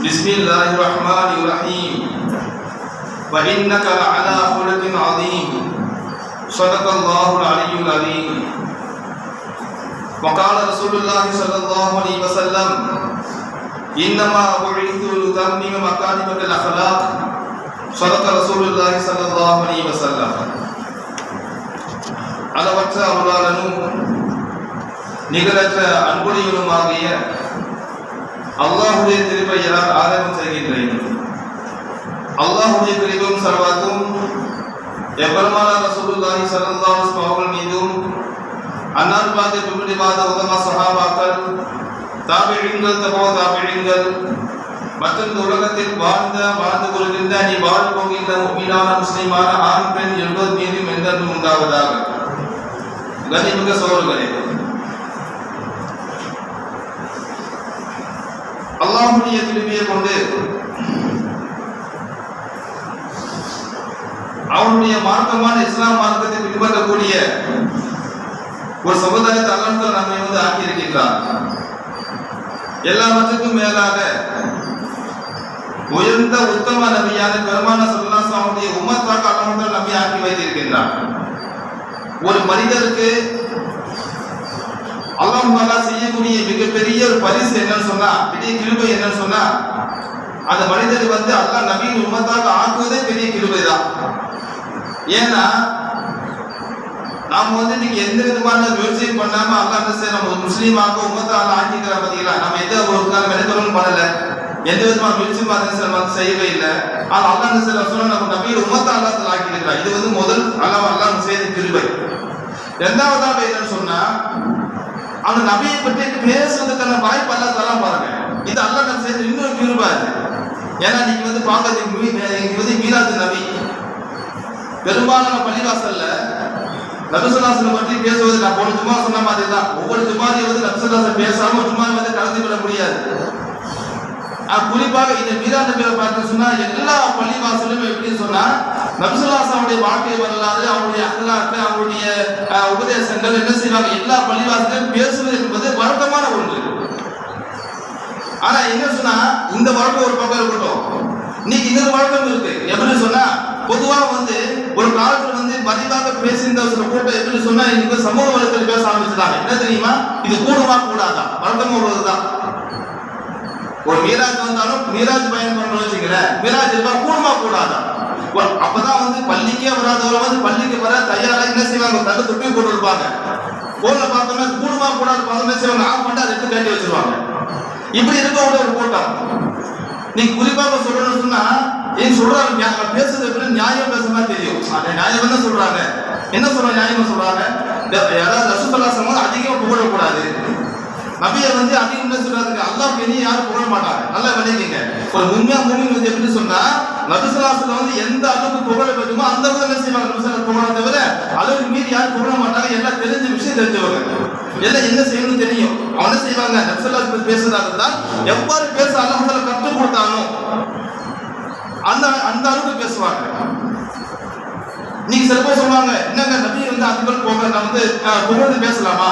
بسم الله الرحمن الرحيم وإنك لعلى خلق عظيم صدق الله العلي العظيم وقال رسول الله صلى الله عليه وسلم إنما بعثت لتمم مكارم الأخلاق صدق رسول الله صلى الله عليه وسلم அளவற்ற அருளாளனும் நிகரற்ற அன்புடையனுமாகிய அல்லாஹுடைய திருப்பெயரால் ஆதரவு செய்கின்றேன் அல்லாஹுடைய கிருபையும் சர்வாத்தும் எவ்வளமான ரசூலுல்லாஹி ஸல்லல்லாஹு அலைஹி வஸல்லம் மீதும் அன்னார் பாதி பின்பற்றி பாத உத்தம சஹாபாக்கள் தாபிழீன்கள் தபோ தாபிழீன்கள் மற்றும் உலகத்தில் வாழ்ந்த வாழ்ந்து கொள்கின்ற நீ வாழ் போகின்ற முக்மீனான முஸ்லிமான ஆண் பெண் எழுபது மீதும் எந்தென்றும் உண்டாவதாக? கனிமிக சோழர்களே அல்லாஹுடைய திரும்பியை கொண்டு அவனுடைய மார்க்கமான இஸ்லாம் மார்க்கத்தை பின்பற்றக்கூடிய ஒரு சமுதாயத்தை அல்லாஹ் நம்மை வந்து ஆக்கியிருக்கின்றார் எல்லாவற்றுக்கும் மேலாக உயர்ந்த உத்தம நபியான பெருமான சல்லாசாவுடைய உமத்தாக அல்லாஹ் நம்பி ஆக்கி வைத்திருக்கின்றார் ஒரு மனிதருக்கு அல்லாஹ் தாலா செய்யக்கூடிய மிகப்பெரிய ஒரு பரிசு என்னன்னு சொன்னா பெரிய கிருபை என்னன்னு சொன்னா அந்த மனிதர் வந்து அல்லாஹ் நபியின் உம்மத்தாக ஆக்குவதே பெரிய கிருபை தான் ஏன்னா நாம வந்து இன்னைக்கு எந்த விதமான முயற்சியும் பண்ணாம அல்லாஹ் என்ன செய்ய நம்ம முஸ்லீமாக உம்மத்தால ஆக்கிக்கிற பாத்தீங்களா நம்ம எந்த ஒரு காலம் மெனக்கலும் பண்ணல. எந்த விதமான முயற்சியும் அதை நம்ம செய்யவே இல்லை. ஆனா அல்லாஹ் என்ன செய்ய சொன்னா நம்ம நபியில் உம்மத்தா ஆக்கி ஆக்கியிருக்கிறார். இது வந்து முதல் அல்லாஹ் அல்லாஹ் செய்த கிருபை. இரண்டாவதாக என்னன்னு சொன்னா அந்த நபியை பற்றி பேசுறதுக்கான வாய்ப்பு அல்லா தரலாம் பாருங்க. இது அல்லா நம்ம செய்த இன்னொரு கிருபா ஏன்னா நீங்க வந்து பார்க்கறது இன்னைக்கு வந்து மீனாது நபி. பெரும்பாலான பள்ளிவாசல்ல நபிசுல்லாசனை பற்றி பேசுவது நான் போன சும்மா சொன்ன மாதிரி தான் ஒவ்வொரு சுமாரியும் வந்து நபிசுல்லாசன் பேசாம சும்மா வந்து கலந்து கொள்ள முடியாது. குறிப்பாக இந்த மீரா பேரை பார்த்து சொன்னா எல்லா பள்ளிவாசலும் எப்படின்னு சொன்னா நபிசுல்லாசனுடைய வாழ்க்கை வரலாறு அவருடைய அகலாக்கு அவருடைய உபதேசங்கள் என்ன செய்வாங்க? எல்லா பள்ளிவாசலையும் பேசுவது என்பது வழக்கமான ஒன்று. ஆனா என்ன சொன்னா இந்த வழக்கம் ஒரு பக்கம் இருக்கட்டும். இன்னைக்கு இன்னொரு வழக்கம் இருக்கு. எப்படி சொன்னா பொதுவா வந்து ஒரு காலத்துல வந்து பதிவாக பேசியிருந்த சில கூட்டம் எப்படி சொன்னா இன்னைக்கு சமூக வளத்தில் பேச ஆரம்பிச்சுட்டாங்க. என்ன தெரியுமா? இது கூடுமா கூடாதா? வழக்கம் ஒருதான் ஒரு மீராஜ் வந்தாலும் மீராஜ் பயன் பண்ணணும் வச்சுங்களேன் மீராஜ் இருக்கா கூடுமா கூடாதா? அப்பதான் வந்து பள்ளிக்கே வராதவரை வந்து பள்ளிக்கு வர தயாரா என்ன செய்வாங்க? தட்டு துப்பி போட்டு இருப்பாங்க போன்ல பார்த்தோம்னா கூடுமா கூடாது பார்த்தோம்னா செய்வாங்க. ஆஃப் பண்ணிட்டு அதை எடுத்து கட்டி வச்சிருவாங்க. இப்படி இருக்க ஒரு கூட்டம். நீ குறிப்பாக சொல்லணும்னு சொன்னா ஏன் சொல்றாங்க? பேசுறது எப்படி நியாயம் பேசுறதா தெரியும். அந்த நியாயம் தான் சொல்றாங்க? என்ன சொல்ற நியாயமா சொல்றாங்க? யாராவது ரசூல்லா அதிகமாக அதிகமா புகழக்கூடாது. நபியை வந்து அதிகம் என்ன சொல்றாங்க அல்லாஹ் பெரிய யாரும் புகழ மாட்டாங்க. நல்லா விளைவிங்க ஒரு உண்மையா மூமின் வந்து எப்படி சொன்னா நபிசுலாசல வந்து எந்த அளவுக்கு புகழ வேண்டுமோ அந்த அளவுக்கு என்ன செய்வாங்க? நபிசுலா புகழ தவிர அளவுக்கு மீறி யாரும் புகழ மாட்டாங்க. எல்லாம் தெரிஞ்ச விஷயம் தெரிஞ்சவங்க. எல்லாம் என்ன செய்யணும்னு தெரியும். அவன செய்வாங்க? நபிசுல்லா பேசுறதா இருந்தால் எவ்வாறு பேச அல்லாஹ் கற்றுக் கொடுத்தானோ அந்த அந்த அளவுக்கு பேசுவாங்க. நீங்க சில பேர் சொல்லுவாங்க என்னங்க நபி வந்து அதுபோல் போக நான் வந்து புகழ்ந்து பேசலாமா?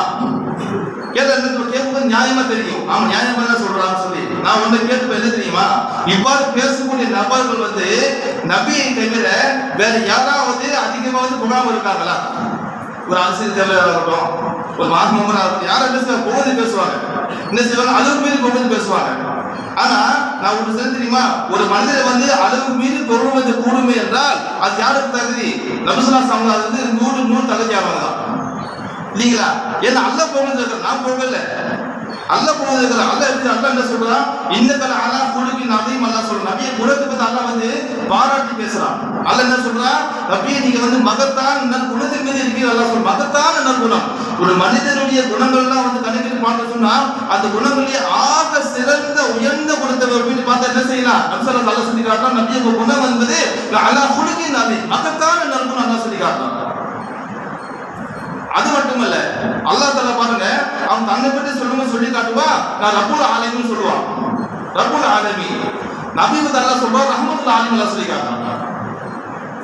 கேட்ட கேட்கும்போது நியாயமா தெரியும். அவன் நியாயமா தான் சொல்றான்னு சொல்லி. நான் ஒண்ணு கேட்டு என்ன தெரியுமா? இவ்வாறு பேசக்கூடிய நபர்கள் வந்து நபியை தவிர வேற யாராவது அதிகமா வந்து குணாம இருக்காங்களா? ஒரு அரசியல் தலைவராக இருக்கட்டும் ஒரு மாசம் இருக்கட்டும் யாரும் என்ன செய்வாங்க? புகழ்ந்து பேசுவாங்க. என்ன செய்வாங்க? அதுக்கு மீது புகழ்ந்து பேசுவாங்க. ஆனா நான் ஒரு சொல்ல தெரியுமா? ஒரு மனிதர் வந்து அளவு மீறி வந்து கூடுமே என்றால் அது யாருக்கு தகுதி? நபிசுல்லா அவங்க அது வந்து நூறு நூறு தகுதியானவங்க தான் இல்லைங்களா? ஏன்னா அல்ல போகிறது நான் போகல அல்ல போகிறது அல்ல எப்படி அல்ல என்ன சொல்றான் இந்த கல அல்லா குழுக்கு நபியும் அல்லா சொல்றான் நபியை குணத்தை பத்தி அல்லா வந்து பாராட்டி பேசுறான். அல்ல என்ன சொல்றான் நபியை நீங்க வந்து மகத்தான் நல் குணத்தின் மீது இருக்கீங்க அல்லா சொல்ற. மகத்தான் நற்குணம் ஒரு மனிதனுடைய குணங்கள்லாம் வந்து கணக்கிட்டு பார்க்க சொன்னா அந்த குணங்களிலே ஆக சிறந்த உயர்ந்த குணத்தை போயிட்டு பார்த்தா என்ன செய்யலாம் நம்சல அல்ல சொல்லி காட்டலாம் நபிய குணம் என்பது அல்லா குழுக்கு நபி மகத்தான் நற்குணம் அல்லா சொல்லி காட்டலாம் அது மட்டுமல்ல அல்லாஹ் தலா பாருங்க அவன் தன்னை பற்றி சொல்லுங்க சொல்லி காட்டுவா நான் ரப்புல் ஆலயம்னு சொல்லுவான் ரப்புல் ஆலமி நபி வந்து அல்லாஹ் சொல்றான் ரஹ்மத்துல் ஆலமீன் அல்லாஹ் சொல்லி காட்டுறான்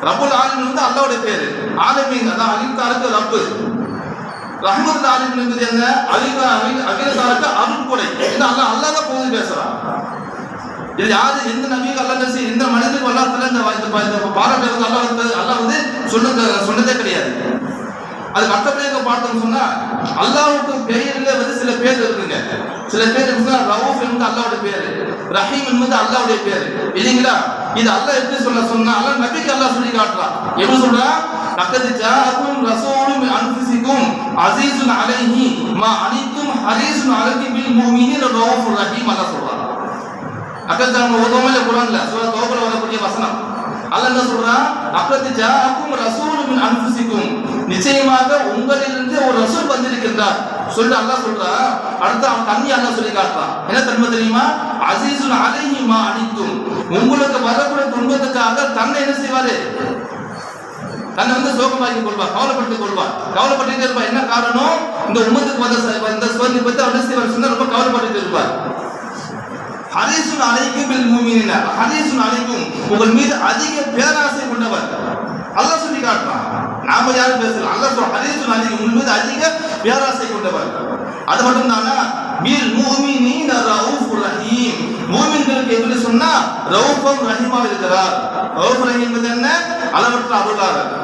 ரப்புல் வந்து அல்லாவுடைய பேரு ஆலமி அதான் அகில்காருக்கு ரப்பு ரஹ்மத்துல் ஆலமீன் என்பது என்ன அகில அகிலகாருக்கு அருள்கொடை இது அல்லா அல்லாஹ் தான் போது பேசுறான் இது யாரு எந்த நபிக்கு அல்லாஹ் பேசி எந்த மனிதனுக்கு அல்லாஹ் இந்த இந்த- இந்த பாராட்டு அல்லாஹ் வந்து அல்லா வந்து சொன்னது சொன்னதே கிடையாது அது மற்றபடியாக பார்த்தோம் சொன்னா அல்லாஹ்வுக்கு பெயர்ல வந்து சில பேர் இருக்குங்க. சில பேர் இருக்குன்னா ரவுஃப் என்பது அல்லாவுடைய பேரு ரஹீம் என்பது அல்லாவுடைய பேரு. இல்லைங்களா? இது அல்லாஹ் எப்படி சொல்ல சொன்னா அல்லாஹ் நபிக்கு அல்லாஹ் சொல்லி காட்டுறான். எப்படி சொல்றா? லக்கத் ஜாஅக்கும் ரசூலும் மின் அன்ஃபுசிக்கும் அஸீஸுன் அலைஹி மா அனித்தும் ஹரீஸுன் அலைஹி பில் முஃமினீன ரவுஃபுர் ரஹீம் அல்லாஹ் சொல்றான். அக்கா நம்ம ஓதுவோமா இல்ல குரான்ல? சூரா தௌபல வரக்கூடிய வசனம். அல்லாஹ் என்ன சொல்றான்? அக்கத்து ஜாஅக்கும் ரசூலும் மின் நிச்சயமாக உங்களிலிருந்து ஒரு ரசூல் வந்திருக்கின்றார். சொல்லிட்டு அல்லா சொல்றான் அடுத்து அவன் தண்ணி அல்லா சொல்லி காட்டுறான். என்ன தன்மை தெரியுமா? அசீசுன் அலையுமா அனைத்தும். உங்களுக்கு வரக்கூடிய துன்பத்துக்காக தன்னை என்ன செய்வாரு? தன்னை வந்து சோகமாக்கி கொள்வார் கவலைப்பட்டு கொள்வார். கவலைப்பட்டுட்டே இருப்பார். என்ன காரணம்? இந்த உம்மத்துக்கு வந்த இந்த சோதனை பத்தி அவர் செய்வார் சொன்னா ரொம்ப கவலைப்பட்டு இருப்பார். ஹரீசுன் அலைக்கும் பில் அழைக்கும் ஹரீசுன் அலைக்கும் உங்கள் மீது அதிக பேராசை கொண்டவர் அல்லாஹ் சொல்லி காட்டுறான் நாம யாரும் பேசல. அல்ல சொல்ற ஹரீசுன் அலைக்கும் உங்கள் மீது அதிக பேராசை கொண்டவர். அது மட்டும் தானா பில் மூமினின ரவுஃபுர் ரஹீம். மூமின்களுக்கு எப்படி சொன்னா ரவுஃபம் ரஹீமா இருக்கிறார். ரவுஃப் ரஹீம் என்பது என்ன? அளவற்ற அருளாளர்.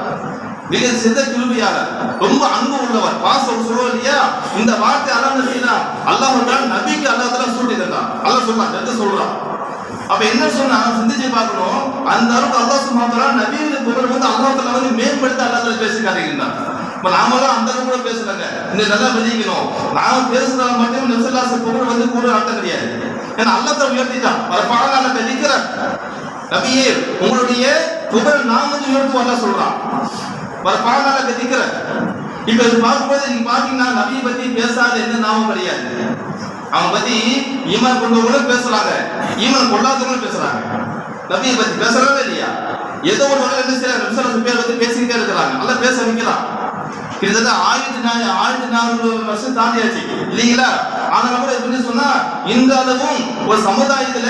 மிக சித்த கிருபியாளர். ரொம்ப அன்பு உள்ளவர். பாசம் சொல்லுவோம் இல்லையா? இந்த வார்த்தை அல்லாஹ் என்ன அல்லாஹ் நபிக்கு அல்லாஹ் தஆலா இருந்தான் தந்தான் அல்லாஹ் சொல்றான் எடுத்து சொல்றான்? அப்ப என்ன சொன்னா சிந்திச்சு பார்க்கணும். அந்த அளவுக்கு அல்லாஹ் சுமாத்தரா நவீன புகழ் வந்து அல்லாஹத்துல வந்து மேம்படுத்த அல்லாஹ் தஆலா பேசி காட்டுகின்றான் இப்ப அந்த அளவுக்கு கூட பேசுறாங்க இந்த நல்லா பதிக்கணும் நாம பேசுறதால மட்டும் நெசல்லாசு பொருள் வந்து கூட அர்த்தம் கிடையாது. ஏன்னா அல்லத்தை உயர்த்திட்டான். பல பாடலால பதிக்கிற நபியே உங்களுடைய புகழ் நாம் வந்து உயர்த்து அல்லாஹ் சொல்றான். வர பாடலால கத்திக்கிற இப்ப இது பார்க்கும்போது நீங்க பாத்தீங்கன்னா நபியை பத்தி பேசாத எந்த நாமம் கிடையாது. அவன் பத்தி ஈமான் கொண்டவங்களும் பேசுறாங்க. ஈமான் கொள்ளாதவங்களும் பேசுறாங்க. நபியை பத்தி பேசுறாங்க இல்லையா? ஏதோ ஒரு வகையில் என்ன செய்யறாங்க விசாரணை பேர் வந்து பேசிக்கிட்டே இருக்கிறாங்க. நல்லா பேச வைக்கிறான் கிட்டத்தட்ட ஆயிரத்தி நாலு ஆயிரத்தி நானூறு வருஷம் தாண்டியாச்சு. இல்லைங்களா? ஆனாலும் கூட எப்படி சொன்னா இந்த அளவும் ஒரு சமுதாயத்துல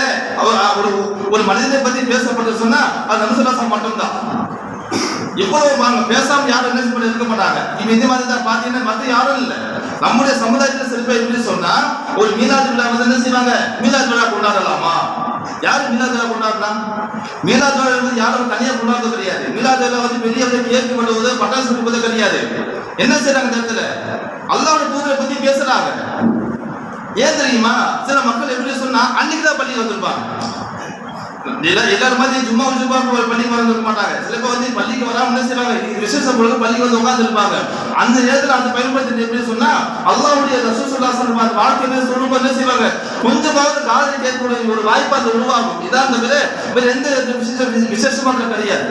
ஒரு ஒரு மனிதனை பத்தி பேசப்பட்டு சொன்னா அது அனுசராசம் மட்டும்தான். இப்போது வாங்க பேசாம யாரும் என்ன பண்ணி இருக்க மாட்டாங்க. இப்ப இந்த மாதிரி தான் பாத்தீங்கன்னா மத்த யாரும் இல்ல. நம்முடைய சமுதாயத்துல சில பேர் எப்படி சொன்னா ஒரு மீனாது விழா வந்து என்ன செய்வாங்க? மீனாது விழா கொண்டாடலாமா? யாரு மீனாது விழா கொண்டாடலாம் மீனாது விழா வந்து யாரும் தனியா கொண்டாடுறது கிடையாது. மீனா விழா வந்து பெரிய கேக்கு பண்ணுவது பட்டாசு கொடுப்பது கிடையாது. என்ன செய்யறாங்க இந்த இடத்துல? அல்லாவோட தூதரை பத்தி பேசுறாங்க. ஏன் தெரியுமா? சில மக்கள் எப்படி சொன்னா அன்னைக்கு தான் பள்ளி வந்திருப்பாங்க. எல்லாரும் மாதிரி சும்மா சும்மா பள்ளிக்கு வர மாட்டாங்க. சில பேர் வந்து பள்ளிக்கு வராம என்ன செய்வாங்க விசேஷம் பொழுது பள்ளிக்கு வந்து உட்காந்துருப்பாங்க அந்த நேரத்தில் அந்த பயன்படுத்தி எப்படி சொன்னா அல்லாவுடைய ரசூசுல்லாசன் அந்த வாழ்க்கையில சொல்லும்போது என்ன செய்வாங்க? கொஞ்சமாவது காதலி கேட்கக்கூடிய ஒரு வாய்ப்பு அது உருவாகும். இதான் அந்த வேற எந்த விசேஷ விசேஷமாக கிடையாது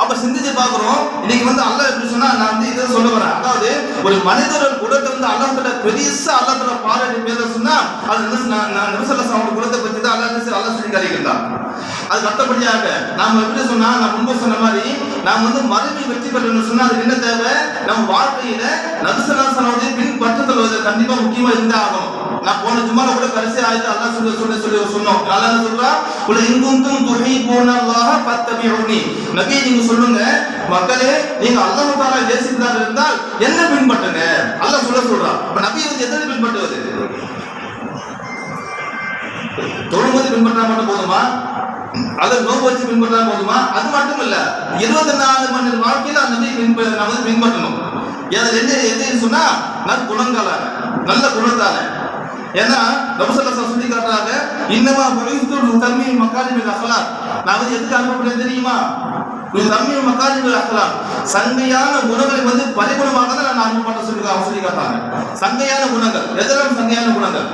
அப்ப சிந்திச்சு பாக்குறோம் இன்னைக்கு வந்து அல்லாஹ் எப்படி சொன்னா நான் வந்து இதை சொல்ல வரேன். அதாவது ஒரு மனிதரோட குடத்தை வந்து அல்லாஹ் தஆலா பெருசா அல்லாஹ் தஆலா பாராட்டி பேச சொன்னா அது வந்து நான் நிமிஷம் அவங்க குடத்தை பத்தி தான் அல்லாஹ் என்ன செய்ய- அல்லாஹ் சொல்லி காட்டுகின்றான் அது மற்றபடியாக நாம எப்படி சொன்னா நான் முன்பு சொன்ன மாதிரி நாம் வந்து மறுபடி வெற்றி பெறணும்னு சொன்னா அதுக்கு என்ன தேவை? நம்ம வாழ்க்கையில நபிசல்லாசனுடைய பின்பற்றுதல் வந்து கண்டிப்பா முக்கியமா இருந்தே ஆகணும். நான் போன ஜும்மால கூட கடைசி ஆயத்து அல்லா சொல்ல சொல்லி சொல்லி சொன்னோம். நல்லா சொல்றா? உள்ள இங்கும் துணி அல்லாஹ ஃபத்தபிஉனி நபி நீங்க சொல்லுங்க மக்களே நீங்க அல்லாஹ் தாலா நேசிப்பதாக இருந்தால் என்ன பின்பற்றுங்க? அல்லாஹ் சொல்ல சொல்றான் அப்ப நபி வந்து எதை பின்பற்றுவது? தொழும்போது பின்பற்றா மட்டும் போதுமா? அல்லது நோக்கு வச்சு பின்பற்றா போதுமா? அது மட்டும் இல்ல இருபத்தி நாலு மணி நேரம் வாழ்க்கையில அந்த நபி பின்ப நம்ம வந்து பின்பற்றணும். அதில் என்ன எதுன்னு சொன்னா நற்குணங்களால நல்ல குணத்தால. ஏன்னா நபுசல்லா சொல்லி காட்டுறாங்க இன்னமா பவிஸ்து தம்மி மக்காலிமில் அகலாக். நான் வந்து எதுக்கு அனுப்பப்படுறேன் தெரியுமா? இது மக்காதிகள் மக்காலிமில் சங்கையான குணங்களை வந்து பரிகுணமாக தான் நான் அனுப்பப்பட்ட சொல்லி அவங்க சொல்லி காட்டுறாங்க சங்கையான குணங்கள். எதெல்லாம் சங்கையான குணங்கள்?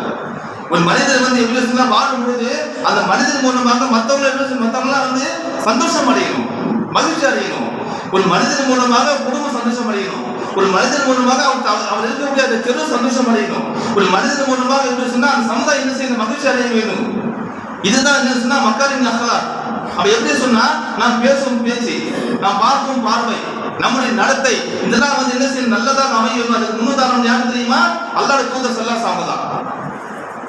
ஒரு மனிதர் வந்து எப்படி சொன்னா வாழும்போது அந்த மனிதன் மூலமாக மற்றவங்களை எப்படி மற்றவங்களாம் வந்து சந்தோஷம் அடையணும். மகிழ்ச்சி அடையணும். ஒரு மனிதன் மூலமாக குடும்பம் சந்தோஷம் அடையணும். ஒரு மனிதன் மூலமாக அவர் அவர் இருக்கக்கூடிய அந்த தெரு சந்தோஷம் அடையணும். ஒரு மனிதன் மூலமாக எப்படி சொன்னா அந்த சமுதாயம் என்ன செய்யணும் மகிழ்ச்சி அடைய வேணும் இதுதான் என்ன சொன்னா மக்களின் அகலா அப்ப எப்படி சொன்னா நாம் பேசும் பேச்சு நாம் பார்க்கும் பார்வை நம்முடைய நடத்தை இதெல்லாம் வந்து என்ன செய்யும்? நல்லதாக அமையும். அதுக்கு முன்னுதாரணம் யாரு தெரியுமா? அல்லாட தூதர் செல்லா சாமதான்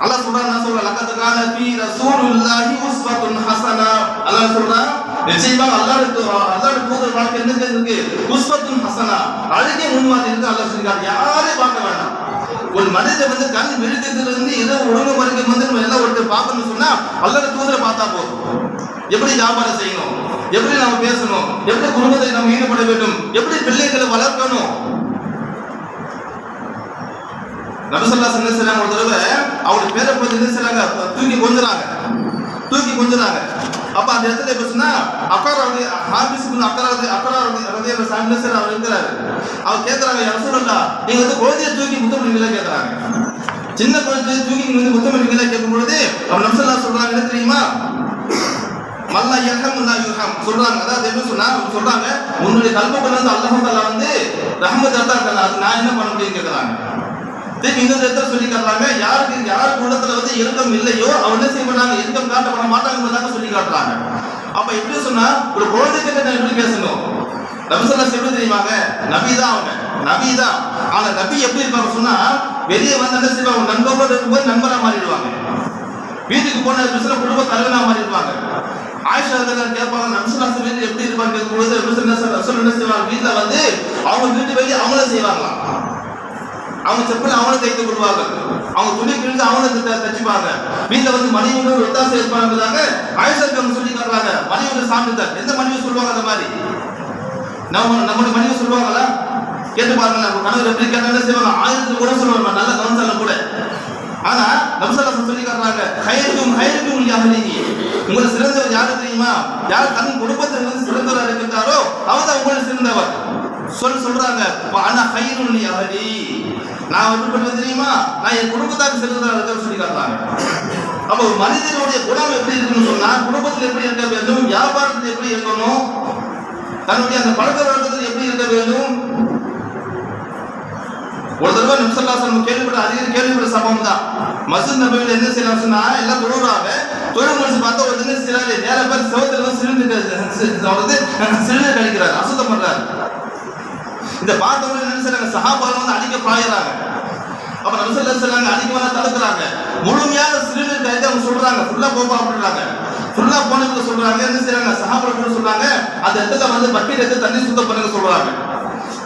அல்லாஹ் சொல்றான் நான் சொல்றேன் லக்கத் கான ஃபீ ரசூலுல்லாஹி உஸ்வத்துன் ஹஸனா அல்லாஹ் சொல்றான்? நிச்சயமா அல்லாடு அல்லாடு தூதர் வாழ்க்கை என்ன இருக்கு? உஸ்வத்துன் ஹஸனா அழகிய முன்மாதிரி இருக்கு அல்லாஹ் சொல்றான் யாரையும் பார்க்க வேண்டாம் ஒரு மனிதன் வந்து கண் விழுந்ததுல இருந்து ஏதோ ஒழுங்கு வரைக்கும் வந்து நம்ம எல்லாம் ஒருத்தர் பார்க்கணும்னு சொன்னா அல்லாஹ் தூதரை பார்த்தா போதும். எப்படி வியாபாரம் செய்யணும்? எப்படி நாம பேசணும்? எப்படி குடும்பத்தை நம்ம ஈடுபட வேண்டும்? எப்படி பிள்ளைகளை வளர்க்கணும்? நபிசல்லா என்ன செய்யறாங்க ஒரு தடவை அவருடைய பேரை போய் என்ன செய்யறாங்க தூக்கி கொஞ்சுறாங்க. தூக்கி கொஞ்சுறாங்க. அப்ப அந்த இடத்துல பேசுனா சொன்னா அக்கரா வந்து ஹாபிஸ் அக்கரா வந்து அக்கரா வந்து சாமி சார் அவர் இருக்கிறாரு. அவர் கேக்குறாங்க யா நீங்க வந்து குழந்தைய தூக்கி முத்தம் பண்ணீங்களா கேக்குறாங்க. சின்ன குழந்தைய தூக்கி நீங்க வந்து முத்தம் பண்ணீங்களா கேட்கும் பொழுது அவர் நபிசல்லா சொல்றாங்க என்ன தெரியுமா? மல்லா இயக்கம் லா யுர்ஹம். சொல்றாங்க. அதாவது எப்படி சொன்னா அவங்க சொல்றாங்க உன்னுடைய கல்புக்குள்ள இருந்து அல்லாஹ் தஆலா வந்து ரஹ்மத் தான் அது நான் என்ன பண்ண முடியும் கேக்குறாங்க. திருப்பி இன்னொரு இடத்துல சொல்லி காட்டுறாங்க யாருக்கு யார் குணத்துல வந்து இறக்கம் இல்லையோ அவங்க என்ன செய்ய மாட்டாங்க இறக்கம் காட்டப்பட மாட்டாங்க சொல்லி காட்டுறாங்க அப்ப எப்படி சொன்னா ஒரு குழந்தைகிட்ட நான் எப்படி பேசணும்? நபிசல்லாஸ் எப்படி தெரியுமாங்க நபி தான் அவங்க. நபி தான். ஆனா நபி எப்படி இருப்பாங்க சொன்னா வெளியே வந்து என்ன செய்வாங்க நண்பர்களோட இருக்கும்போது நண்பரா மாறிடுவாங்க. வீட்டுக்கு போன பிசின குடும்ப தலைவனா மாறிடுவாங்க. ஆயிஷா ரலியல்லாஹு கேட்பாங்க நபிசுல்லாஸ் வீட்டு எப்படி இருப்பாங்க? கேட்கும்போது ரசூலுல்லாஹி ரசூல் என்ன செய்வாங்க வீட்டுல வந்து அவங்க வீட்டு வெளியே அவங்கள செய்வாங்களாம். அவங்க செப்பல் அவங்களும் தைத்து கொள்வாங்க. அவங்க துணி கிழிஞ்சு அவங்கள த- தச்சுப்பாங்க. வீட்டுல வந்து மனைவியோட ஒரு ஒத்தாசை இருப்பாங்க ஆயுஷத்துக்கு அவங்க சொல்லி காட்டுறாங்க. மனைவியோட சான்றிதழ் எந்த மனைவி சொல்லுவாங்க அந்த மாதிரி? நம்ம நம்மளுடைய மனைவி சொல்லுவாங்களா? கேட்டு பாருங்களேன். நம்ம கணவர் எப்படி கேட்டாலும் செய்வாங்க. ஆயிரத்துக்கு கூட சொல்லுவாங்க. நல்ல கவனிச்சாலும் கூட. ஆனா நம்சலாசம் சொல்லி காட்டுறாங்க ஹயருக்கும் ஹயருக்கும் யாஹலிஹி உங்களை சிறந்தவர் யாரு தெரியுமா? யார் தன் குடும்பத்தில் இருந்து சிறந்தவராக இருக்கின்றாரோ அவர் தான் உங்களை சிறந்தவர். சொல் சொல்றாங்க. ஆனா ஹைருல் யாஹலி நான் ஒன்று பண்ணுறது தெரியுமா? நான் என் குடும்பத்தாருக்கு சிறந்தவராக இருக்கிறேன்னு சொல்லி காட்டுறாங்க அப்போ ஒரு மனிதனுடைய குணம் எப்படி இருக்குன்னு சொன்னா குடும்பத்தில் எப்படி இருக்க வேண்டும் வியாபாரத்தில் எப்படி இருக்கணும் தன்னுடைய அந்த பழக்க வழக்கத்தில் எப்படி இருக்க வேண்டும் ஒரு தடவை நிமிஷம் கேள்விப்பட்ட அதிக கேள்விப்பட்ட சம்பவம் தான். மசூத் நபிகள் என்ன செய்யலாம் சொன்னா எல்லாம் தொழுறாங்க. தொழில் முடிச்சு பார்த்தா ஒரு தினம் சிலாரி நேர பேர் செவத்துல வந்து சிலிண்டர் அவர் சிலிண்டர் கழிக்கிறாரு அசுத்தம் பண்றாரு. இந்த பார்த்தவங்க என்ன செய்யறாங்க? சகாபாலம் வந்து அடிக்க பாயறாங்க. அப்ப நபிசல்லா செய்யறாங்க அடிக்க வேணா தடுக்கிறாங்க. முழுமையாக சிலிண்டர் கழித்து அவங்க சொல்றாங்க. ஃபுல்லா போப்பா அப்படின்றாங்க ஃபுல்லா போனதுக்கு சொல்றாங்க. என்ன செய்யறாங்க? சகாபாலம் கூட சொல்றாங்க அந்த இடத்துல வந்து பக்கெட் எடுத்து தண்ணி சுத்தம் பண்ணுங்க சொல்றாங்க.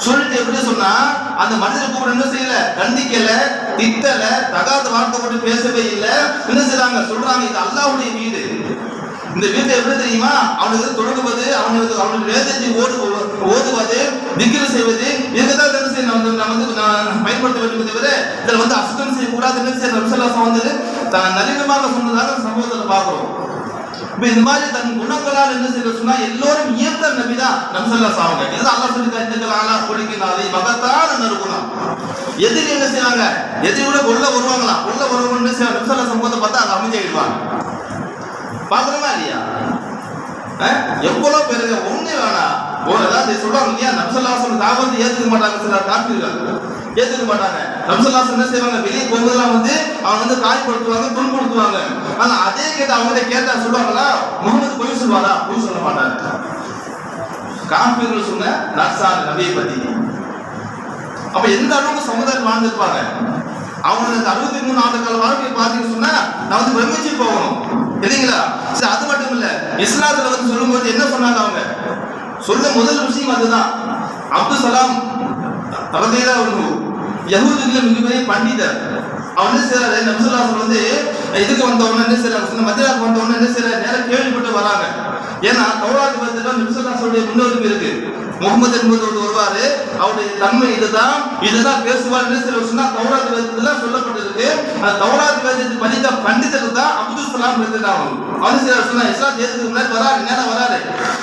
சொல்லிட்டு எப்படி சொன்னா அந்த மனிதர் கூட என்ன செய்யல? கண்டிக்கல திட்டல தகாத வார்த்தை போட்டு பேசவே இல்லை. என்ன செய்யறாங்க சொல்றாங்க இது அல்லாவுடைய வீடு. இந்த வீட்டை எப்படி தெரியுமா? அவனுக்கு தொடங்குவது அவனுக்கு அவனுக்கு வேதத்தை ஓடு ஓதுவது திக்கிர செய்வது. இதுக்குதான் என்ன செய்ய நம்ம வந்து- நான் பயன்படுத்த வேண்டும் தவிர இதில் வந்து அசுத்தம் செய்யக்கூடாது. என்ன செய்ய வந்து தான் நளினமாக சொன்னதாக சமூகத்தில் பார்க்கிறோம். இப்ப இந்த மாதிரி தன் குணங்களால் என்ன செய்ய சொன்னா எல்லோரும் இயந்த நபி தான் நம்சல்லா சாவுங்க இதுதான் அல்லா சொல்லி தந்தங்கள் ஆளா குடிக்கிறாதை மகத்தான நறுகுணம் எதிரி என்ன செய்வாங்க? எதிரியோட உள்ள வருவாங்களாம். உள்ள வருவாங்க என்ன நம்சல்லா சமூகத்தை பார்த்தா அதை அமைதியாயிடுவாங்க. பாக்குறோமா இல்லையா? அஹ்? எவ்வளவு பேருங்க ஒண்ணு வேணாம். ஒரு ஏதாவது சொல்லுவாங்க இல்லையா? நம்சல்லாசன் தாபத்தை ஏத்துக்க மாட்டாங்க சில காப்பீர்கள் ஏத்துக்க மாட்டாங்க. ரம்சல்லாஸ் என்ன செய்வாங்க? வெளியே போகும்போதெல்லாம் வந்து அவன் வந்து காயப்படுத்துவாங்க துன்புறுத்துவாங்க. ஆனா அதே கேட்டு அவங்க கிட்ட கேட்டா சொல்லுவாங்களா? முகமது பொய் சொல்வாரா பொய் சொல்ல மாட்டாங்க காப்பீர்கள் சொன்ன நர்சார் நபியை பத்தி. அப்ப எந்த அளவுக்கு சமுதாயம் வாழ்ந்திருப்பாங்க? அவங்க அந்த அறுபத்தி மூணு ஆண்டு கால வாழ்க்கையை பார்த்தீங்கன்னு சொன்னா நான் வந்து பிரமிச்சு போகணும். இல்லைங்களா? சரி அது மட்டும் இல்ல இஸ்லாத்துல வந்து சொல்லும்போது என்ன சொன்னாங்க அவங்க? சொல்ல முதல் விஷயம் அதுதான். அப்துல் சலாம் ரதையில ஒரு யஹூதில மிகப்பெரிய பண்டிதர். அவன் என்ன செய்யறாரு நம்சுல்லாசன் வந்து இதுக்கு வந்தவன என்ன செய்யறாங்க மத்தியாவுக்கு வந்தவன என்ன செய்யறாரு நேரம் கேள்விப்பட்டு வராங்க. ஏன்னா தௌராத் வேதத்துல நிமிஷதாசருடைய முன்னுரிமை இருக்கு. முகமது என்பது ஒரு வருவாரு. அவருடைய தன்மை இதுதான். இதுதான் பேசுவார் சில சொன்னா தௌராத் வேதத்துல சொல்லப்பட்டிருக்கு. அந்த தௌராத் வேதத்தை படித்த பண்டிதர் தான் அப்துல் சலாம் இருந்தாங்க அவனு சில சொன்னா இஸ்லாம் தேசத்துக்கு முன்னாடி வராரு நேரம் வராரு.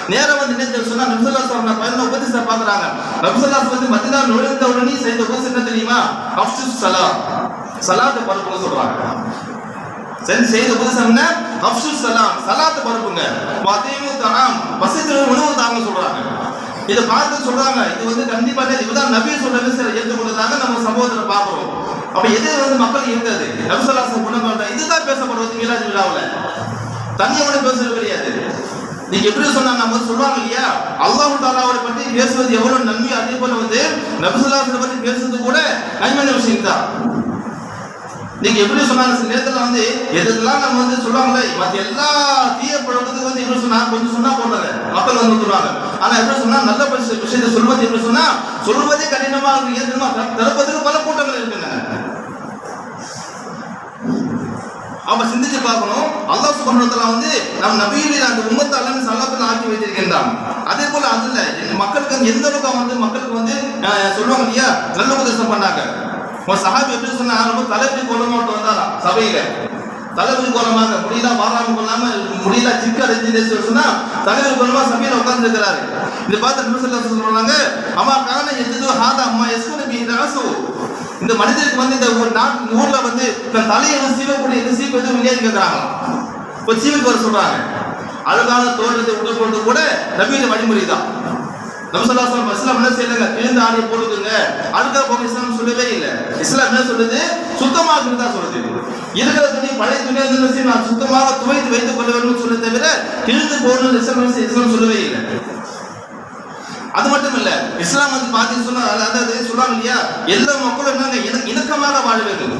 நேரம் வந்து என்ன சொன்னா நபிசுல்லா நான் பதினொன்று உபதேசம் பாக்குறாங்க நபிசுல்லா வந்து மத்தினா நுழைந்த உடனே செய்த உபதேசம் என்ன தெரியுமா? அப்துல் சலாம். சலாத்தை பரப்புன்னு சொல்றாங்க. சரி செய்த புதுசம்னா என்ன? அப்சுல் சலாம். சலாத்து பரப்புங்க. மதியமு தராம் பசித்துல உணவு தாங்க சொல்றாங்க. இதை பார்த்து சொல்றாங்க. இது வந்து கண்டிப்பாக இதுதான் நபி சொல்றது சில ஏற்றுக்கொண்டதாக நம்ம சம்பவத்துல பார்க்கிறோம். அப்ப எது வந்து மக்கள் இருந்தது? நபிசல்லாசம் குணம் இதுதான் பேசப்படுவது மீராஜ் விழாவில். தனியோட கூட பேசுறது கிடையாது. நீங்க எப்படி சொன்னாங்க? நம்ம சொல்லுவாங்க இல்லையா? அல்லாஹு தாலாவை பற்றி பேசுவது எவ்வளவு நன்மை? அதே போல வந்து நபிசுல்லாசனை பற்றி பேசுறது கூட நன்மையான விஷயம் தான் நீங்க எப்படி சொன்னாங்க? சில நேரத்துல வந்து எதெல்லாம் நம்ம வந்து சொல்லுவாங்களே மத்த எல்லா தீய பழக்கத்துக்கு வந்து எப்படி சொன்னா கொஞ்சம் சொன்னா போடுறாங்க மக்கள் வந்து சொல்லுவாங்க. ஆனா எப்படி சொன்னா நல்ல விஷயத்த விஷயத்தை சொல்வது எப்படி சொன்னா சொல்வதே கடினமா இருக்கு ஏன் பல கூட்டங்கள் இருக்குங்க. அப்ப சிந்திச்சு பார்க்கணும். அல்லாஹ் சுபஹானஹு வந்து நம் நபியிலே அந்த உம்மத்தை அல்லாஹ் சல்லாத்துல ஆக்கி வைத்திருக்கின்றான். அதே போல அதுல மக்களுக்கு வந்து எந்த அளவுக்கு வந்து மக்களுக்கு வந்து சொல்லுவாங்க இல்லையா நல்ல உபதேசம் பண்ணாங்க. ஒரு சஹாபி எப்படி சொன்னாங்க ரொம்ப தலைப்பு கொள்ளமாட்டு வந்தாரா சபையில. தலைவர் கோலமாக முடியல வாராம கொள்ளாம முடியல சிக்க அடைஞ்சு சொன்னா தலைவர் கோலமா சபையில உட்கார்ந்து இருக்கிறாரு இது பார்த்து நிமிஷம் சொல்றாங்க அம்மா காரணம் எது ஹாதா அம்மா எஸ்கு பி ராசு இந்த மனிதருக்கு வந்து இந்த ஒரு நாட்டு ஊர்ல வந்து தன் தலையை சீவக்கூடிய இந்த சீப்பு எதுவும் இல்லையான்னு கேட்கறாங்களாம் இப்போ சீவுக்கு வர சொல்றாங்க. அழகான தோற்றத்தை உட்கொண்டு கூட நபியோட வழிமுறை தான் நபிசல்லாசலம் இஸ்லாம் என்ன செய்யலங்க கிழிந்த ஆடையை போட்டுக்குங்க அழுக்கா போக இஸ்லாம் சொல்லவே இல்லை. இஸ்லாம் என்ன சொல்லுது? சுத்தமாக தான் சொல்லுது. இருக்கிற துணி பழைய துணியை வந்து நான் சுத்தமாக துவைத்து வைத்துக் கொள்ள வேண்டும் சொல்ல தவிர கிழிந்து போகணும்னு இஸ்லாம் செய்ய- இஸ்லாம் சொல்லவே இல்லை. அது மட்டும் இல்ல இஸ்லாம் வந்து பாத்தி சொன்னா அதாவது சொல்றாங்க இல்லையா? எல்லா மக்களும் என்னங்க? இணக்கமாக வாழ வேண்டும்.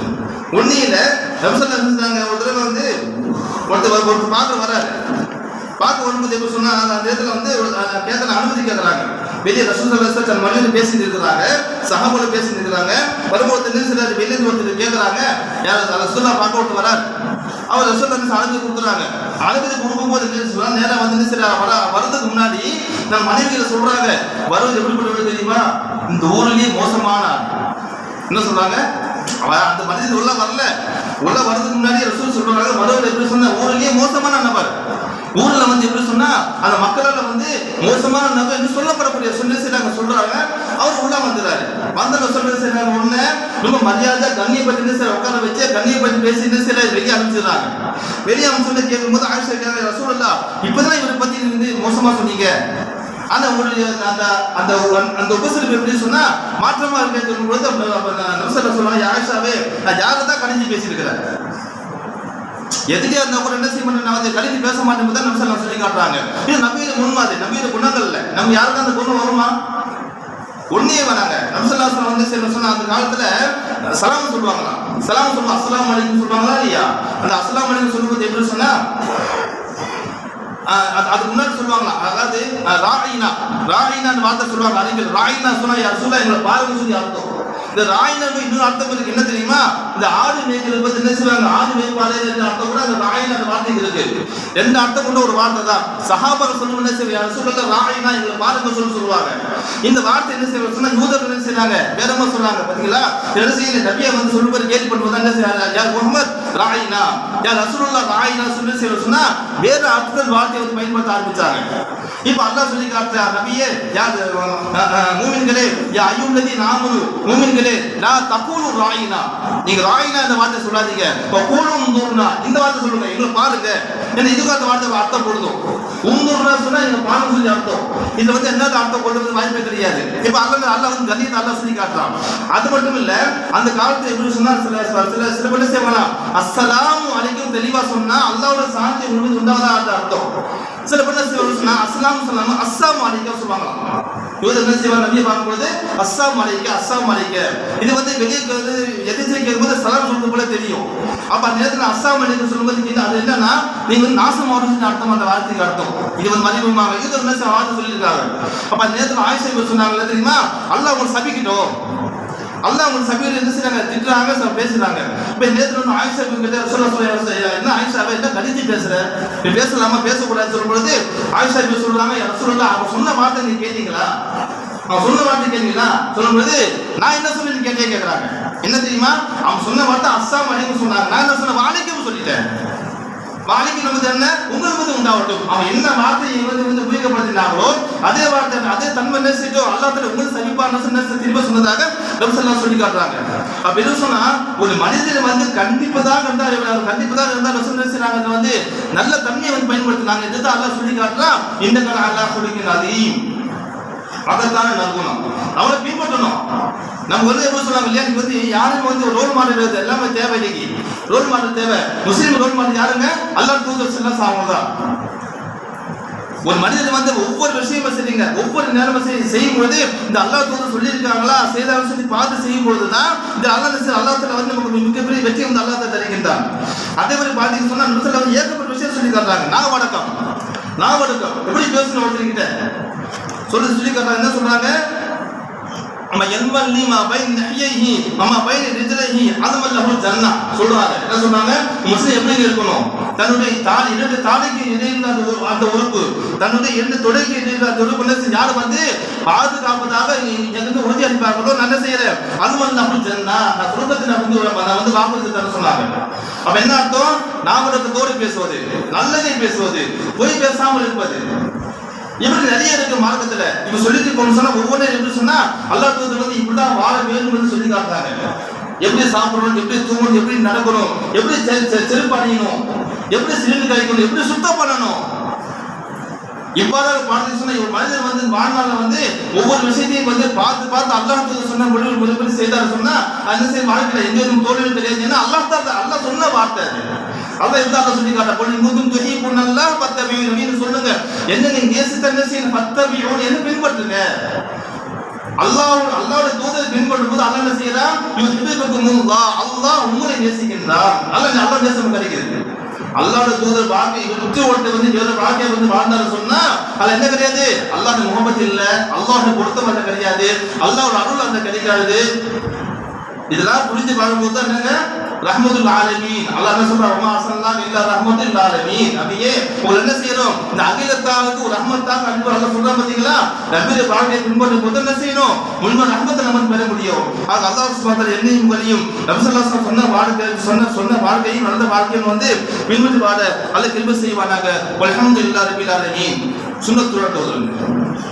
ஒன்னியில ரம்சன் இருந்தாங்க ஒரு தடவை வந்து ஒருத்தர் ஒரு பாத்திரம் வராரு பார்க்க வரும்போது எப்படி சொன்னா அந்த இடத்துல வந்து கேட்கற அனுமதி கேட்கறாங்க வெளியே ரசூல் தன் மனிதன் பேசிட்டு இருக்கிறாங்க. சஹாபோல பேசிட்டு இருக்கிறாங்க. வரும்போது என்ன வெளியே ஒருத்தர் கேட்கறாங்க யார் ரசூல்லா பார்க்க விட்டு வராரு. அவர் ரசூல் வந்து அனுமதி கொடுக்குறாங்க. அனுமதி கொடுக்கும்போது என்ன சொல்றாங்க வந்து என்ன வர வரதுக்கு முன்னாடி நம்ம மனைவியில் சொல்றாங்க. வருவது எப்படி பண்ணுவது தெரியுமா? இந்த ஊர்லயே மோசமானார் என்ன சொல்றாங்க? அந்த மனிதன் உள்ள வரல. உள்ள வரதுக்கு முன்னாடி ரசூல் சொல்றாங்க வருவது எப்படி சொன்ன ஊர்லயே மோசமான நபர் ஊர்ல வந்து எப்படி சொன்னா அந்த மக்களால வந்து மோசமான நகை என்று சொல்லப்படக்கூடிய சொல்லி செய்றாங்க சொல்றாங்க. அவர் உள்ள வந்துறாரு. வந்த சொல்ல செய்றாங்க ஒண்ணு ரொம்ப மரியாதை கண்ணியை என்ன சில உட்கார வச்சு கண்ணியப்பட்டு பேசி என்ன செய்றாங்க, வெளியே அனுப்பிச்சிடுறாங்க. வெளியே அனுப்பிச்சு கேட்கும்போது ஆயிஷா கேட்கிறாங்க ரசூல் இல்ல இப்பதான் இவரை பத்தி வந்து மோசமா சொன்னீங்க. அந்த உங்களுடைய அந்த அந்த அந்த உபசரிப்பு எப்படி சொன்னா மாற்றமா இருக்கிறது சொல்லும்போது நம்சல்ல சொல்லுவாங்க ஆயிஷாவே நான் யாரை தான் கணிஞ்சு பேசியிருக்கிறேன். எதுக்கே இருந்தா கூட என்ன செய்ய நான் வந்து கழித்து பேச மாட்டேன் தான் சொல்லி காட்டுறாங்க. இது நம்பியது முன்மாதிரி நம்பியது குணங்கள் இல்லை. நம்ம யாருக்கும் அந்த குணம் வருமா? ஒன்னே வராங்க நம்சல்லாசனம் வந்து சரி சொன்ன அந்த காலத்துல சலாம் சொல்லுவாங்களாம். சலாம் சொல்லுவா அஸ்லாம் அலைக்கும் சொல்லுவாங்களா இல்லையா? அந்த அஸ்லாம் அலைக்கும் சொல்லும்போது எப்படி சொன்னா அது அதுக்கு முன்னாடி சொல்லுவாங்களா அதாவது ராயினா ராயினான்னு வார்த்தை சொல்லுவாங்க. அறிஞர் ராயினா சொன்னா யார்? சொல்ல எங்களை பாருங்க சொல்லி அர்த்தம். இந்த ராயினாக்கு இன்னொரு அர்த்தம் இருக்கு என்ன தெரியுமா? இந்த ஆடு மேய்க்கிறது பத்தி என்ன செய்வாங்க? ஆடு மேய்ப்பாளர் என்ற அர்த்தம் கூட அந்த ராயினா அந்த வார்த்தை இருக்கு. ரெண்டு அர்த்தம் கொண்ட ஒரு வார்த்தை தான். சஹாபர் சொல்லும் என்ன செய்வாங்க? சொல்ல ராயினா எங்களை பாருங்க சொல்லி சொல்லுவாங்க. இந்த வார்த்தை என்ன செய்வாங்க சொன்னா யூதர்கள் என்ன செய்யறாங்க வேறமா சொல்றாங்க. பாத்தீங்களா? என்ன செய்யல நபியா வந்து சொல்லுவது கேள்வி பண்ணும்போது என்ன செய்யறாங்க யார் முகமது ராயினா. யார் அசுரல்லா ராயினா சொல்லி செய்வாங்க சொன்னா? வேற அர்த்தத்தில் வார்த்தையை வந்து பயன்படுத்த ஆரம்பிச்சாங்க. இப்ப அல்லாஹ் சொல்லி காட்டுற நபியே யார் மூமின்களே யா ஐயுள்ளதி நாமுரு மூமின்களே லா தகூலு ராயினா. நீங்க ராயினா இந்த வார்த்தை சொல்லாதீங்க. இப்போ கூலும் உந்தூர்னா இந்த வார்த்தை சொல்லுங்க. எங்களை பாருங்க. ஏன்னா இதுக்கு அந்த வார்த்தை அர்த்தம் பொருந்தும். உந்தூர்னா சொன்னா நீங்க பாருங்க சொல்லி அர்த்தம். இது வந்து என்ன அர்த்தம் கொள்றது வாய்ப்பே கிடையாது இப்ப அல்ல அல்லாஹ் வந்து கண்ணியத்தை அல்லாஹ் சொல்லி காட்டுறான். அது மட்டும் இல்ல அந்த காலத்துல எப்படி சொன்னா சில சில சில பேர் செய்யலாம் அஸ்ஸலாமு அலைக்கும் தெளிவா சொன்னா அல்லாவோட சாந்தி உங்களுக்கு உண்டாவதா அந்த அர்த்தம். சில பேர் என்ன செய்வாங்க சொன்னா சொல்லாம அஸ்ஸாம் அலைக்கும் சொல்லுவாங்க. யூதர் என்ன செய்வாங்க நபியை பார்க்கும்போது அஸ்ஸாம் அலைக்க அஸ்ஸாம் அலைக்க. இது வந்து வெளியே வந்து எதிர்த்து கேட்கும்போது சலாம் சொல்றது போல தெரியும். அப்ப அந்த நேரத்தில் அஸ்ஸாம் அலைக்கும் சொல்லும்போது நீங்க அது என்னன்னா நீங்க வந்து நாசம் ஆடுறது அர்த்தம்? அந்த வார்த்தைக்கு அர்த்தம். இது வந்து மதிப்புமாக யூதர் என்ன செய்ய வார்த்தை சொல்லியிருக்காங்க. அப்ப அந்த நேரத்தில் ஆயுஷ் சொன்னாங்களே தெரியுமா? அல்லாஹ் உங்களுக்கு சபிக்கிட்டோம். அல்லாஹ் அவங்க சபீர் என்ன செய்றாங்க திட்டுறாங்க ச- பேசுறாங்க. இப்ப நேற்று வந்து ஆயிஷா கிட்ட சொல்ல சொல்ல என்ன ஆயிஷாவை என்ன கடிச்சு பேசுற? நீ பேசலாமா? பேசக்கூடாதுன்னு சொல்லும் பொழுது ஆயிஷா இப்படி சொல்றாங்க ரசூலுல்லாஹ் அவங்க சொன்ன வார்த்தை நீ கேட்டீங்களா? அவன் சொன்ன வார்த்தை கேட்டீங்களா? சொல்லும் பொழுது நான் என்ன சொன்னேன்னு கேட்டே கேட்கறாங்க. என்ன தெரியுமா? அவன் சொன்ன வார்த்தை அஸ்ஸாம் அலைக்கும் சொன்னாங்க. நான் என்ன சொன்ன வாழைக்கும் சொல்லிட்டேன். வாழைக்கு நமது என்ன? உங்களுக்கு வந்து உண்டாகட்டும். அவன் என்ன வார்த்தையை இவங்க வந்து உபயோகப்படுத்தினாரோ அதே வார்த்தை அதே தன்மை என்ன செய்யட்டும் உங்களுக்கு தலை உங்களுக்கு சமிப்பான திரும்ப சொன்னதாக ரம்சல்லாம் சொல்லி காட்டுறாங்க அப்ப என்ன சொன்னா ஒரு மனிதர் வந்து கண்டிப்பதாக இருந்தா இவர் கண்டிப்பதாக இருந்தா ரசூல் செய்றாங்க? வந்து நல்ல தன்மையை வந்து பயன்படுத்தினாங்க. இதுதான் அல்லாஹ் சொல்லி காட்டுறான் இந்த கால அல்லாஹ் சொல்லிக்கிறாதையும் அதைத்தானே நல்கணும் அவளை பின்பற்றணும். நம்ம வந்து எப்படி சொன்னாங்க இல்லையா? நீங்க வந்து யாரும் வந்து ஒரு ரோல் மாடல் எல்லாமே தேவை இன்னைக்கு. ரோல் மாடல் தேவை. முஸ்லீம் ரோல் மாடல் யாருங்க? அல்லா தூதர் செல்ல சாமம் தான். ஒரு மனிதன் வந்து ஒவ்வொரு விஷயமும் செய்யுங்க. ஒவ்வொரு நேரமும் செய்யும் பொழுது இந்த அல்லாஹ் தூதர் சொல்லியிருக்காங்களா? செய்தாலும் சொல்லி பார்த்து செய்யும் பொழுது தான் இந்த அல்லாஹ் அல்லாஹ் வந்து நமக்கு மிகப்பெரிய வெற்றி வந்து அல்லாஹ் தருகின்றான் அதே மாதிரி பார்த்தீங்கன்னு சொன்னால் நுசல்ல வந்து ஏகப்பட்ட விஷயம் சொல்லி தர்றாங்க. நான் வணக்கம். நான் வணக்கம். எப்படி பேசணும் ஒருத்தர்கிட்ட சொல்லி சொல்லி காட்டுறாங்க என்ன சொல்றாங்க? நம்ம எல்வல்லி மா பை நஹியஹி அம்மா பைன் ரிஜலஹி அதுமல்லஹு ஜன்னா சொல்றாங்க என்ன சொன்னாங்க முஸ்லிம் எப்படி இருக்கணும்? தன்னுடைய தாலி இரண்டு தாலிக்கு இடையில் அந்த ஒரு- அந்த உறுப்பு. தன்னுடைய இரண்டு தொடைக்கு இடையில் அந்த உறுப்பு. என்ன யார் வந்து? பாதுகாப்பதாக எங்கிருந்து உறுதி அளிப்பார்களோ? நல்ல செய்யற அதுமல்லஹு ஜன்னா நான் சுருக்கத்தில் நான் வந்து நான் வந்து வாக்குறுதி தர சொன்னாங்க. அப்ப என்ன அர்த்தம்? நாமடத்தோடு பேசுவது நல்லதை பேசுவது பொய் பேசாமல் இருப்பது. இப்படி நிறைய இருக்கு மார்க்கத்துல. இவ சொல்லி போன சொன்னா ஒவ்வொன்றும் எப்படி சொன்னா அல்லா தூதர் வந்து இப்படிதான் வாழ வேணும்னு சொல்லி காட்டாங்க எப்படி சாப்பிடணும் எப்படி தூங்கணும் எப்படி நடக்கணும் எப்படி செ- செ- செருப்பு அணியணும் எப்படி சிலிண்டர் கழிக்கணும் எப்படி சுத்தம் பண்ணணும். இவ்வாறாக பாடத்தை சொன்ன ஒரு மனிதர் வந்து வாழ்நாள்ல வந்து ஒவ்வொரு விஷயத்தையும் வந்து பார்த்து பார்த்து அல்லாஹ் சொன்ன முடிவு முடிவு செய்தார் சொன்னா அந்த செய்ய வாழ்க்கையில எந்த ஒரு தோல்வியும் தெரியாது ஏன்னா அல்லாஹ் தான் அல்லாஹ் சொன்ன வார்த்தை அது. அல்லாஹ் எந்த அல்லாஹ் சொல்லி காட்ட பொண்ணு முதும் துஹி புண்ணல்லா பத்தபியூன் நீங்க சொல்லுங்க. என்ன நீங்க நேசித்த என்ன செய்யணும் என்ன பின்பற்றுங்க? அல்லாஹ் அல்லாஹ்வுடைய தூதரை பின்பற்றும் போது அல்லாஹ் என்ன செய்யறான்? அல்லாஹ் உங்களை நேசிக்கின்றான். அல்லாஹ் அல்லாஹ் நேசம் கிடைக்கிறது. அல்லாஹ்வுடைய தூதர் வாழ்க்கை உற்று ஓட்டு வந்து வேற வாழ்க்கையை வந்து வாழ்ந்தாரு சொன்னா அது என்ன கிடையாது? அல்லாஹ் முகமது இல்ல அல்லாஹ் பொருத்தம் அந்த கிடையாது அல்லாஹ் அருள் அந்த கிடைக்காது. இதெல்லாம் புரிஞ்சு பார்க்கும்போது தான் என்னங்க? ரஹ்மத்துல் ஆலமீன். அல்லாஹ் என்ன சொல்றான்? உமா அசல்லாம் இல்ல ரஹ்மத்துல் ஆலமீன். அப்படியே உங்களை என்ன செய்யணும்? இந்த அகிலத்தாவுக்கு ஒரு ரஹ்மத்தாக அன்பு அல்ல சொல்றா பாத்தீங்களா நபிய வாழ்க்கையை பின்பற்றும் போது என்ன செய்யணும்? முன்ம ரஹ்மத்தை நம்ம பெற முடியும். ஆக அல்லாஹ் சுப்ஹானஹு என்னையும் உங்களையும் நபி சொன்ன வாழ்க்கை சொன்ன சொன்ன வாழ்க்கையும் நடந்த வாழ்க்கையும் வந்து பின்பற்றி வாழ அல்ல கிருபை செய்வானாக. வல்ஹம்துலில்லாஹி ரபில் ஆலமீன். சுண்ணத்துடன்